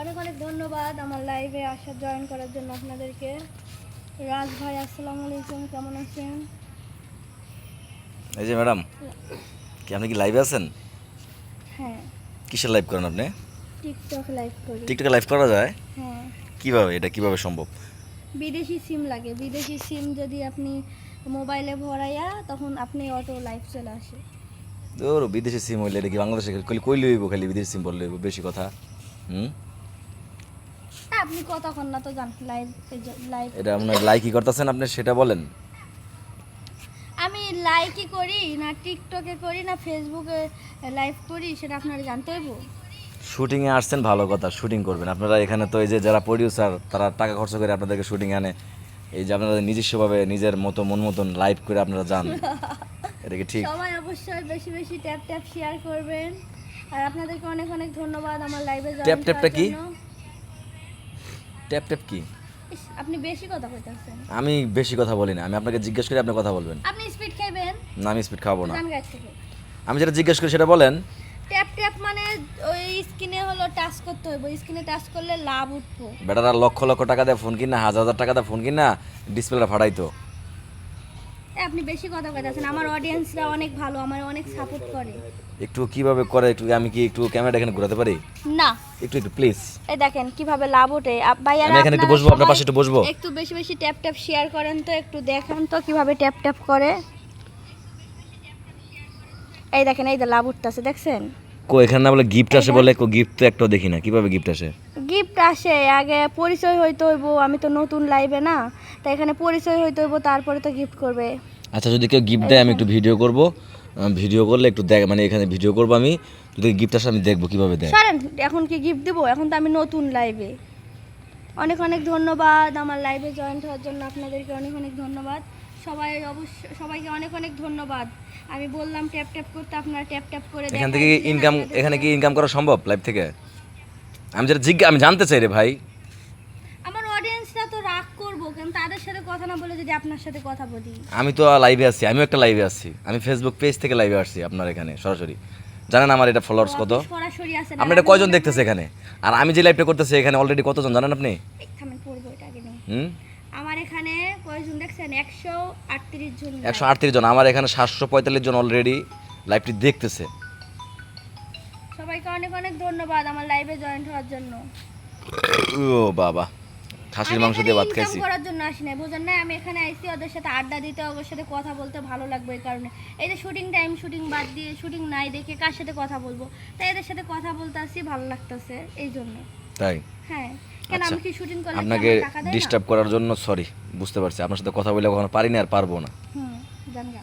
অনেক অনেক ধন্যবাদ আমার লাইভে আসা জয়েন করার জন্য আপনাদেরকে। রাজ ভাই আসসালামু আলাইকুম কেমন আছেন? এই যে ম্যাডাম কি আপনি কি লাইভে আছেন? হ্যাঁ। কিসের লাইভ করেন আপনি? টিকটক লাইভ করি। টিকটকে লাইভ করা যায়? হ্যাঁ। কীভাবে এটা কীভাবে সম্ভব? বিদেশি সিম লাগে। বিদেশি সিম যদি আপনি মোবাইলে ভরাইয়া তখন আপনি অটো লাইভ চলে আসে। ওর বিদেশি সিম হইলে এটা কি বাংলাদেশে খালি কইলে হইব খালি বিদেশি সিম বললে হইব বেশি কথা। হুম? আপনি কতক্ষণ না তো জান লাইভ লাইভ এটা আপনার লাইকই করতেছেন আপনি সেটা বলেন। আমি লাইকই করি না টিকটকে করি না ফেসবুকে লাইভ করি সেটা আপনার জানতে হইব। শুটিংয়ে আসছেন ভালো কথা শুটিং করবেন। আপনারা এখানে তো এই যে যারা প্রডিউসার তারা টাকা খরচ করে আপনাদেরকে শুটিং আনে এই যে আপনারা নিজস্বভাবে নিজের মতো মন মতন লাইভ করে আপনারা যান। এটা কি ঠিক? সবাই অবশ্যই বেশি বেশি ট্যাপ ট্যাপ শেয়ার করবেন। আর আপনাদেরকে অনেক অনেক ধন্যবাদ আমার লাইভে ট্যাপ ট্যাপটা কি? ট্যাপ ট্যাপ কি? আপনি বেশি কথা কইতাছেন আমি বেশি কথা বলি না আমি আপনাকে জিজ্ঞেস করি আপনি কথা বলবেন। আপনি স্পিড খাবেন না আমি স্পিড খাব না। আমি যেটা জিজ্ঞেস করি সেটা বলেন। ট্যাপ ট্যাপ মানে ওই স্ক্রিনে হলো টাচ করতে হইব স্ক্রিনে টাচ করলে লাভ উঠবো। বেটারা লক্ষ লক্ষ টাকা দিয়ে ফোন কিনা হাজার হাজার টাকা দিয়ে ফোন কিনা ডিসপ্লেটা ফাটাইতো। আপনি বেশি কথা কইতাছেন আমার অডিয়েন্সরা অনেক ভালো আমার অনেক সাপোর্ট করে। একটু কীভাবে করে? একটু আমি কি একটু ক্যামেরাটা এখানে ঘোরাতে পারি? না। একটু একটু প্লিজ এই দেখেন কীভাবে লাভ ওঠে। আপ- ভাইয়ারা আমি এখানে একটু আপনারা বসবো, আপনার সবাই পাশে একটু বসবো? একটু বেশি বেশি ট্যাপ ট্যাপ শেয়ার করেন তো একটু দেখেন তো কীভাবে ট্যাপ ট্যাপ করে। এই দেখেন এই যে লাভ উঠতেছে দেখছেন? কো এখানে না বলে গিফট আসে বলে কো গিফট তো একটাও দেখি না। কীভাবে গিফট আসে? গিফট আসে আগে পরিচয় হইতে হইব আমি তো নতুন লাইভে না তাই এখানে পরিচয় হইতে হইব তারপরে তো গিফট করবে। আচ্ছা যদি কেউ গিফট দেয় আমি একটু ভিডিও করব। ভিডিও করলে একটু দেখ মানে এখানে ভিডিও করব আমি। যদি গিফট আসে আমি দেখব কীভাবে দেয়। সরেন এখন কি গিফট দিব? এখন তো আমি নতুন লাইভে অনেক অনেক ধন্যবাদ আমার লাইভে জয়েন্ট হওয়ার জন্য আপনাদেরকে অনেক অনেক ধন্যবাদ। সবাই অবশ্য সবাইকে অনেক অনেক ধন্যবাদ। আমি বললাম ট্যাপ ট্যাপ করতে আপনারা ট্যাপ ট্যাপ করে এখান থেকে ইনকাম এখানে কি ইনকাম করা সম্ভব লাইভ থেকে? আমি যেটা জিজ্ঞা আমি জানতে চাই রে ভাই। আমার অডিয়েন্সরা তো রাগ করব কিন্তু তাদের সাথে কথা না বলে যদি আপনার সাথে কথা বলি। আমি তো লাইভে আছি আমিও একটা লাইভে আসছি আমি ফেসবুক পেজ থেকে লাইভে আসছি আপনার এখানে সরাসরি। জানেন আমার এটা ফলোয়ার্স কত? আপনি সরাসরি আপনি এটা কয়জন দেখতেছে এখানে? আর আমি যে লাইভটা করতেছি এখানে অলরেডি কতজন জানেন আপনি? এই থামেন পড়ব এটা আগে হুম? আমার এখানে কয়জন দেখছেন? একশো আটত্রিশ জন। একশো আটত্রিশ জন আমার এখানে সাতশো পঁয়তাল্লিশ জন অলরেডি লাইভটি দেখতেছে। সবাইকে অনেক অনেক ধন্যবাদ আমার লাইভে জয়েন্ট হওয়ার জন্য। ও বাবা খাসির মাংস দিয়ে ভাত খাইছি। করার জন্য আসি নাই বুঝেন না? আমি এখানে আইছি ওদের সাথে আড্ডা দিতে ওদের সাথে কথা বলতে ভালো লাগবে এই কারণে। এই যে শুটিং টাইম শুটিং বাদ দিয়ে শুটিং নাই দেখে কার সাথে কথা বলব? তাই এদের সাথে কথা বলতে আসি ভালো লাগতেছে এই জন্য। তাই? হ্যাঁ কেন আচ্ছা। আমি কি শুটিং করলে আপনাকে ডিস্টার্ব করার জন্য সরি বুঝতে পারছি। আপনার সাথে কথা বলে কখনো পারি না আর পারব না। হুম জানগা।